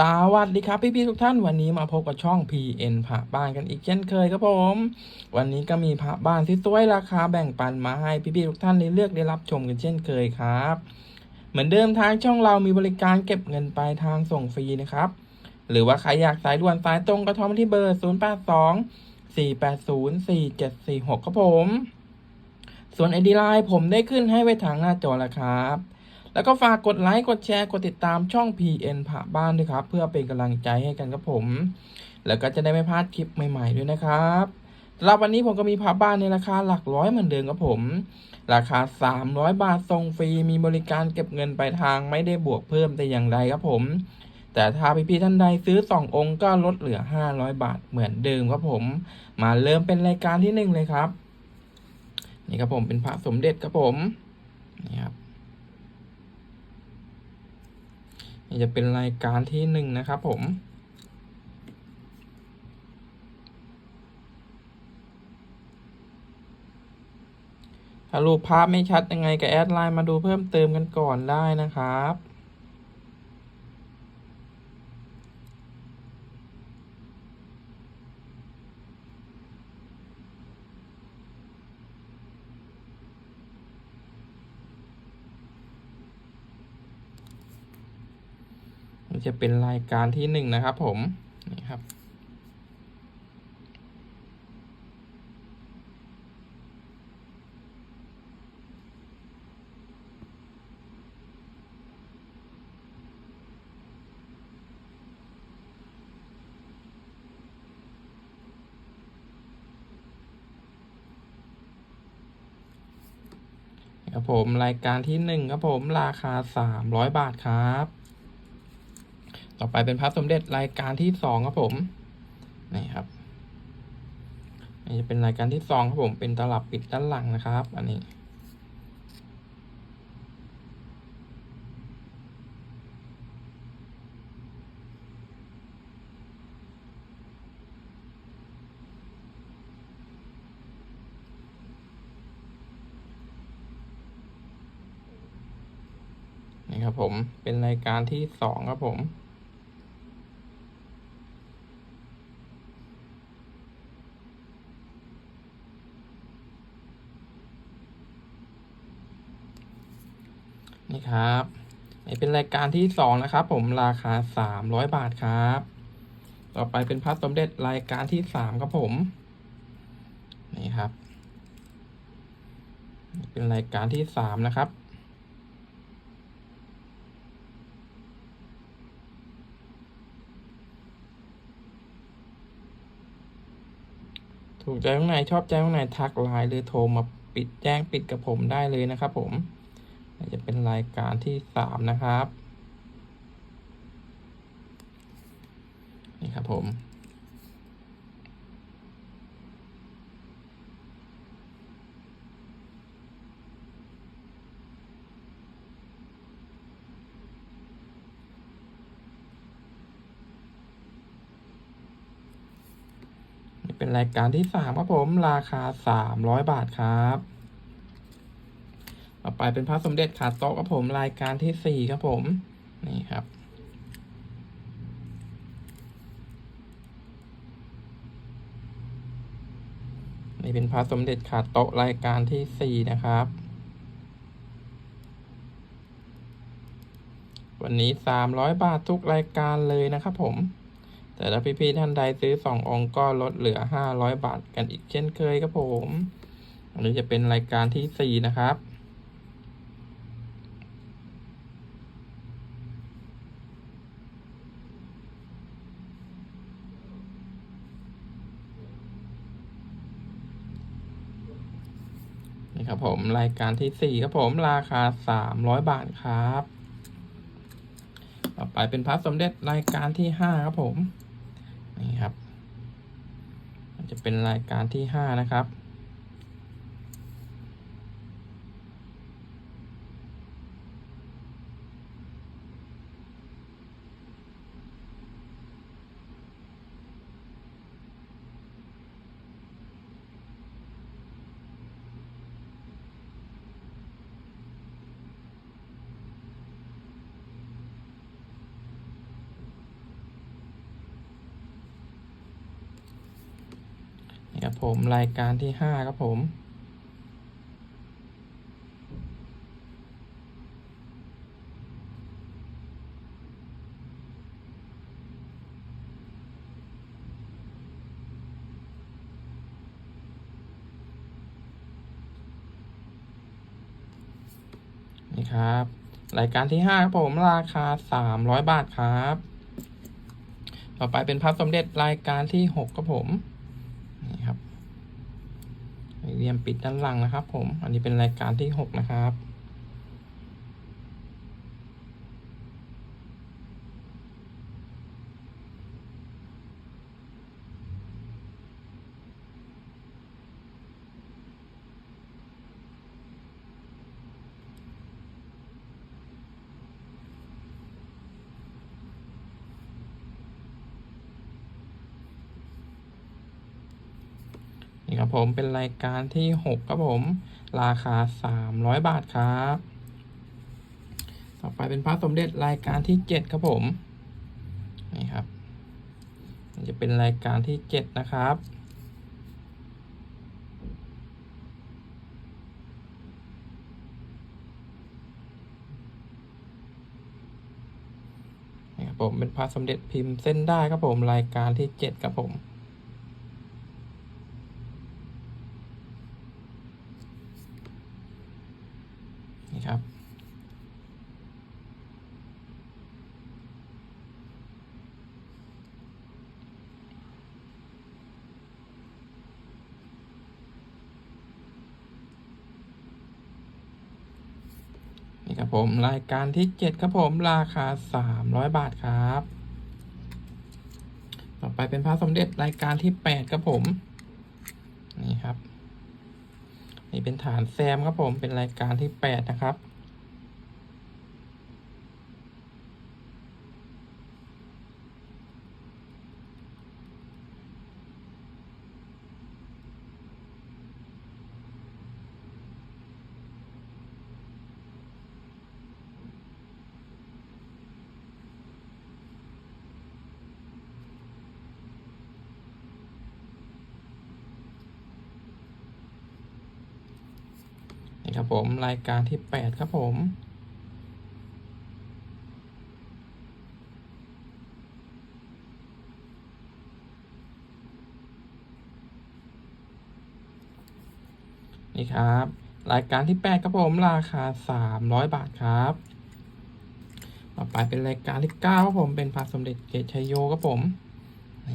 สวัสดีครับพี่ๆทุกท่านวันนี้มาพบกับช่อง PN ผาบ้านกันอีกเช่นเคยครับผม วันนี้ก็มีผาบ้านที่สวยราคาแบ่งปันมาให้พี่ๆทุกท่านได้เลือกได้รับชมกันเช่นเคยครับ เหมือนเดิมทางช่องเรามีบริการเก็บเงินปลายทางส่งฟรีนะครับ หรือว่าใครอยากสายด่วนสายตรงก็โทรมาที่เบอร์ 0 8 2 4 8 0 4 7 4 6 ครับผม ส่วนไอดีไลน์ผมได้ขึ้นให้ไว้ทางหน้าจอแล้วครับ แล้วก็ฝากกดไลค์กดแชร์กดติดตามช่อง PN ผ่าบ้านด้วยครับ เพื่อเป็นกำลังใจให้กันครับผม แล้วก็จะได้ไม่พลาดคลิปใหม่ๆด้วยนะครับสำหรับวันนี้ผมก็มีผ่าบ้านในราคาหลักร้อยเหมือนเดิมครับผม ราคา 300 บาทส่งฟรีมีบริการเก็บเงินปลายทางไม่ได้บวกเพิ่มแต่อย่างใดครับผม แต่ถ้าพี่ๆท่านใดซื้อ 2 องค์ก็ลดเหลือ 500 บาทเหมือนเดิมครับผม มาเริ่มเป็นรายการที่หนึ่งเลยครับ นี่ครับผมเป็นพระสมเด็จครับผมนี่ครับ นี่จะเป็นรายการที่หนึ่งนะครับผม ถ้ารูปภาพไม่ชัดยังไงก็แอดไลน์มาดูเพิ่มเติมกันก่อนได้นะครับ จะเป็นรายการที่หนึ่งนะครับ ผมนี่ครับ ครับผมรายการที่หนึ่งครับผมราคาสามร้อยบาทครับ ต่อไปเป็นพระสมเด็จรายการที่สองครับผมนี่ครับนี่จะเป็นรายการที่สองครับผมเป็นตลับปิดด้านหลังนะครับ อันนี้ นี่ครับผมเป็นรายการที่สองครับผม นี่ ครับนี่เป็นรายการที่สองนะครับ ผมราคาสามร้อยบาทครับ ต่อไปเป็นพระสมเด็จรายการที่สามครับผม นี่ครับ เป็นรายการที่สามนะครับถูกใจข้างในชอบใจข้างในทักไลน์หรือโทรมาปิดแจ้งปิดกับผมได้เลยนะครับผม จะเป็นรายการที่สามนะครับ นี่ครับผมนี่เป็นรายการที่สามครับผม ราคาสามร้อยบาทครับ เป็นพระสมเด็จขาโต๊ะครับผมรายการที่สี่ครับผม นี่ครับ นี่เป็นพระสมเด็จขาโต๊ะรายการที่สี่นะครับ วันนี้สามร้อยบาททุกรายการเลยนะครับผม แต่ถ้าพี่ๆท่านใดซื้อสององค์ก็ลดเหลือห้าร้อยบาทกันอีกเช่นเคยครับผมอันนี้จะเป็นรายการที่สี่นะครับ นี่ครับ ผมรายการที่สี่ครับผมราคาสามร้อยบาทครับ ต่อไปเป็นพระสมเด็จรายการที่ห้าครับผม นี่ครับ มันจะเป็นรายการที่ห้านะครับ น ผม รายการที่ห้าครับผม นี่ครับ รายการที่ห้าครับผม ราคาสามร้อยบาทครับ ต่อไปเป็นพระสมเด็จรายการที่หกครับผม เรียมปิดด้านหลังนะครับ ผม อันนี้เป็นรายการที่หกนะครับ นี่ ครับผมเป็นรายการที่หกครับผม ราคาสามร้อยบาทครับ ต่อไปเป็นพระสมเด็จรายการที่เจ็ดครับผมนี่ครับจะเป็นรายการที่เจ็ดนะครับนี่ครับผมเป็นพระสมเด็จพิมพ์เส้นได้ครับผมรายการที่เจ็ดครับผม นี่ ครับนี่ครับผมรายการที่เจ็ดครับผมราคาสามร้อยบาทครับ ต่อไปเป็นพระสมเด็จรายการที่แปดครับผม นี่ครับ นี่ เป็นฐานแซมครับผมเป็นรายการที่แปดนะครับ นี่ ครับผมรายการที่แปดครับผม นี่ครับ รายการที่แปดครับผม ราคาสามร้อยบาทครับ ต่อไปเป็นรายการที่เก้าครับผม เป็นพระสมเด็จเกศชัยโยครับผม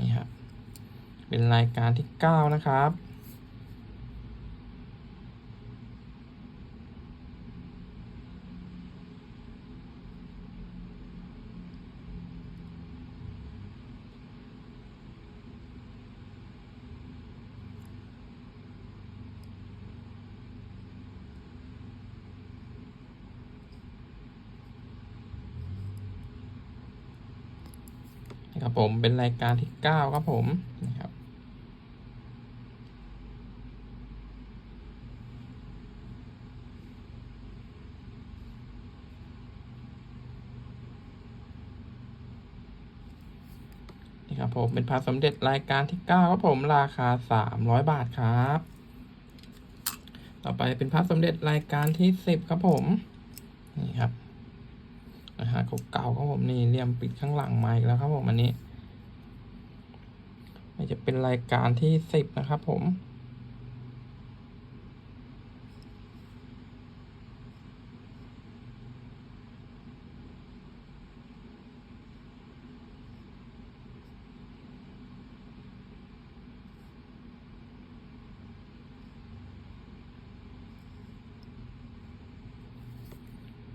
นี่ครับ เป็นรายการที่เก้านะครับ ครับผมเป็นรายการที่เก้าครับผมนี่ครับนี่ครับผมเป็นพระสมเด็จรายการที่เก้าครับผมราคาสามร้อยบาทครับ ต่อไปเป็นพระสมเด็จรายการที่สิบครับผมนี่ครับ นะฮะเก่าๆครับผมนี่เลี่ยมปิดข้างหลังมาอีกแล้วครับผมอันนี้จะเป็นรายการที่สิบนะครับ ผม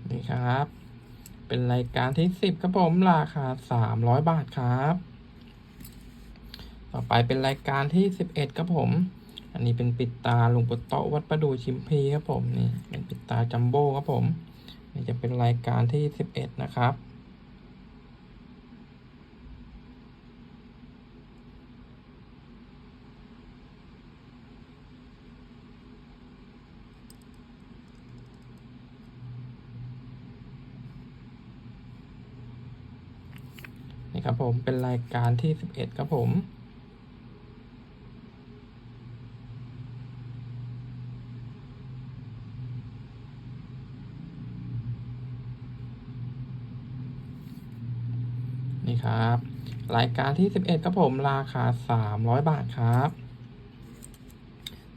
นี่ครับ เป็นรายการที่สิบครับผมราคาสามร้อยบาทครับ ต่อไปเป็นรายการที่สิบเอ็ดครับผม อันนี้เป็นปิดตาหลวงปู่โตะวัดประดูชิมพีครับผมนี่เป็นปิดตาจัมโบ้ครับผม นี่จะเป็นรายการที่สิบเอ็ดนะครับ นี่ครับผมเป็นรายการที่สิบเอ็ดครับผมนี่ครับรายการที่ 11ครับผมราคา 300 บาทครับ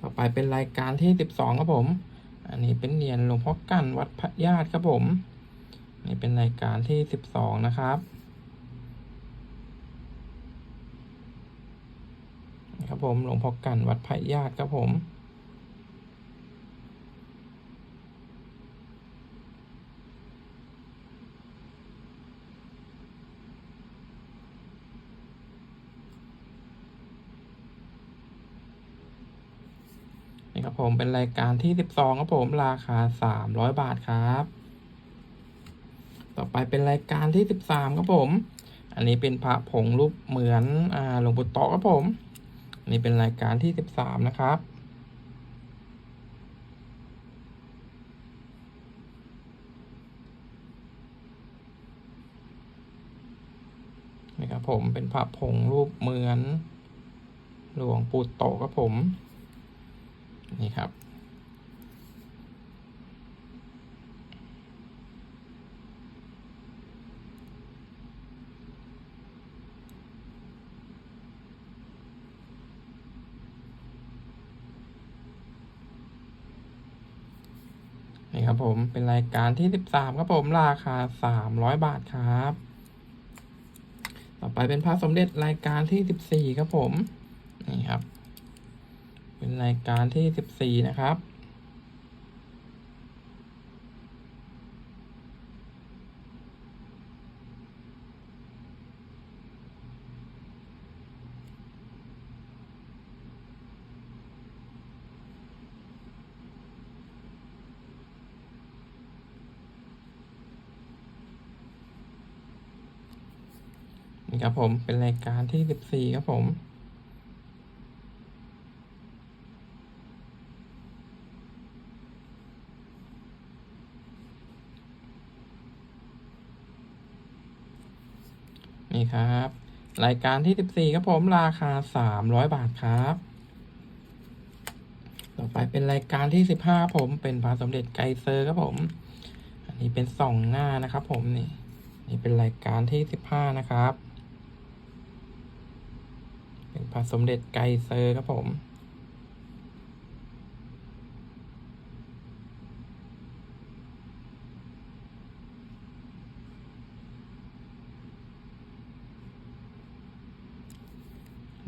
ต่อไปเป็นรายการที่ 12ครับผม อันนี้เป็นเหรียญหลวงพ่อกันวัดพระญาติครับผม นี่เป็นรายการที่ 12 นะครับ ผม หลวงพ่อกันวัดพระญาติครับผม นี่ครับผมเป็นรายการที่สิบสองครับผม ราคาสามร้อยบาทครับ ต่อไปเป็นรายการที่สิบสามครับผมอันนี้เป็นพระผงรูปเหมือนอ่าหลวงปู่โตะครับผม นี่เป็นรายการที่สิบสามนะครับ นี่ครับผมเป็นพระผงรูปเหมือน หลวงปู่โตครับผม นี่ครับ นี่ ครับผมเป็นรายการที่สิบสามครับผมราคาสามร้อยบาทครับ ต่อไปเป็นพระสมเด็จรายการที่สิบสี่ครับผมนี่ครับ เป็นรายการที่สิบสี่นะครับ นี่ ครับผม เป็นรายการที่สิบสี่ครับผม นี่ครับ รายการที่สิบสี่ครับผม ราคาสามร้อยบาทครับ ต่อไปเป็นรายการที่สิบห้าผม เป็นพระสมเด็จไกเซอร์ครับผม อันนี้เป็นสองหน้านะครับผมนี่นี่เป็นรายการที่สิบห้านะครับ เป็นพระสมเด็จไกเซอร์ครับผม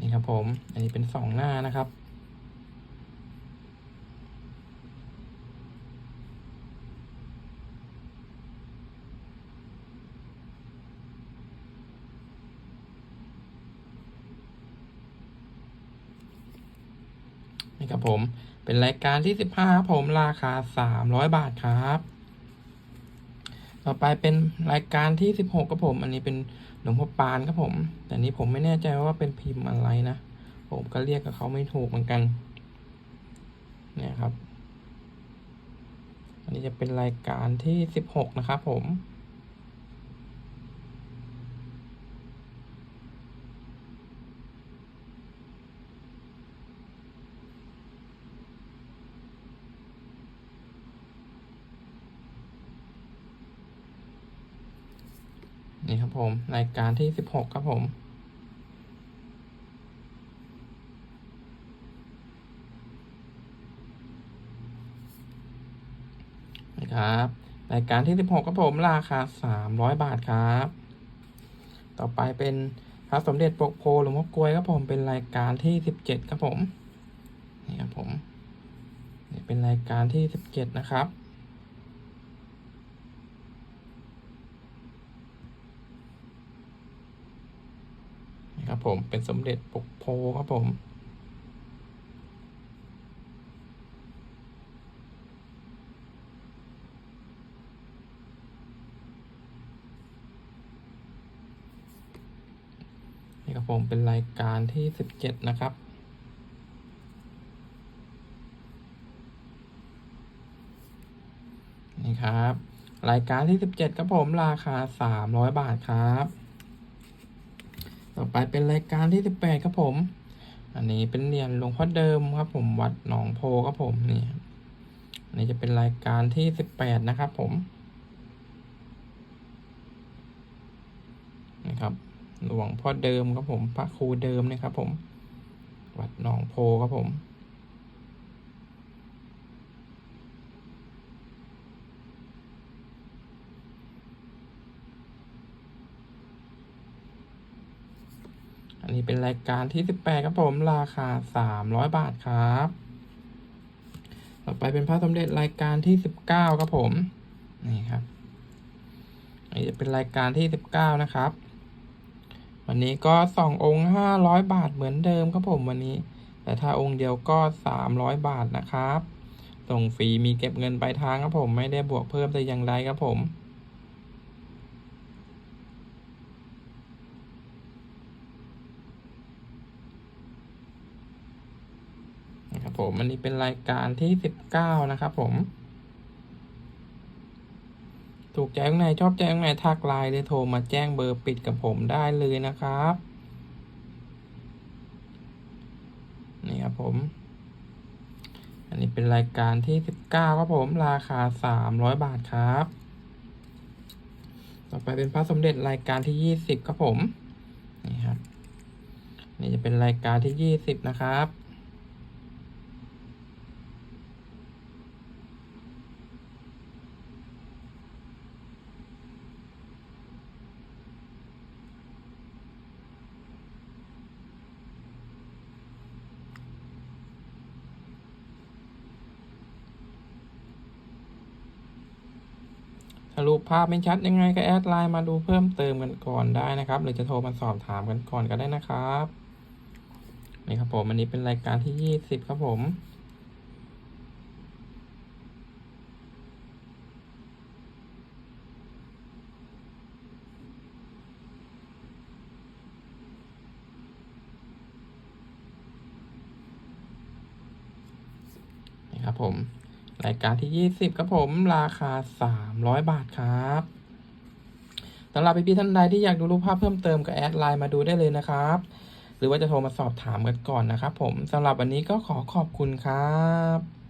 นี่ครับผม อันนี้เป็นสองหน้านะครับ นี่ ครับผม เป็นรายการที่สิบห้าครับผมราคาสามร้อยบาทครับ ต่อไปเป็นรายการที่สิบหกครับผม อันนี้เป็นหลวงพ่อปานครับผม แต่นี้ผมไม่แน่ใจว่าเป็นพิมพ์อะไรนะ ผมก็เรียกกับเขาไม่ถูกเหมือนกัน เนี่ยครับ อันนี้จะเป็นรายการที่สิบหกนะครับผม นี่ครับผมรายการที่สิบหกครับผมนะครับรายการที่สิบหกครับผมราคาสามร้อยบาทครับ ต่อไปเป็นพระสมเด็จปกโพหลวงพ่อกลวยครับผมเป็นรายการที่สิบเจ็ดครับผมนี่ครับผมนี่เป็นรายการที่สิบเจ็ดนะครับ นี่ครับ ผมเป็นสมเด็จปกโพครับผม นี่ครับผมเป็นรายการที่สิบเจ็ดนะครับนี่ครับ รายการที่สิบเจ็ดครับผมราคาสามร้อยบาทครับ ต่อไปเป็นรายการที่สิบแปดครับผม อันนี้เป็นเหรียญหลวงพ่อเดิมครับ ผมวัดหนองโพครับผมนี่อันนี้จะเป็นรายการที่สิบแปดนะครับผมนะครับหลวงพ่อเดิมครับผมพระครูเดิมนะครับผม วัดหนองโพครับผม อั นนี้เป็นรายการที่สิบแปดครับผมราคาสามร้อยบาทครับ ต่อไปเป็นพระสมเด็จรายการที่สิบเก้าครับผม นี่ครับอันนี้จะเป็นรายการที่สิบเก้านะครับ วันนี้ก็สององค์ห้าร้อยบาทเหมือนเดิมครับผมวันนี้ แต่ถ้าองค์เดียวก็สามร้อยบาทนะครับ ส่งฟรีมีเก็บเงินปลายทางครับผมไม่ได้บวกเพิ่มแต่อย่างใดครับผม ครับผมอันนี้เป็นรายการที่สิบเก้านะครับผม ถูกใจตรงไหนชอบใจตรงไหนทักไลน์เลยโทรมาแจ้งเบอร์ปิดกับผมได้เลยนะครับ นี่ครับผม อันนี้เป็นรายการที่สิบเก้าครับผมราคาสามร้อยบาทครับ ต่อไปเป็นพระสมเด็จรายการที่ยี่สิบครับผม นี่ครับ นี่จะเป็นรายการที่ยี่สิบนะครับ ส รุปภาพไม่ชัดยังไงก็แอดไลน์มาดูเพิ่มเติมกันก่อนได้นะครับ หรือจะโทรมาสอบถามกันก่อนก็ได้นะครับนี่ครับผมอันนี้เป็นรายการที่ยี่สิบครับผมนี่ครับผม รายการที่ยี่สิบครับผม ราคาสามร้อยบาทครับสำหรับพี่ๆท่านใดที่อยากดูรูปภาพเพิ่มเติมก็แอดไลน์มาดูได้เลยนะครับ หรือว่าจะโทรมาสอบถามกันก่อนนะครับผมสำหรับวันนี้ก็ขอขอบคุณครับ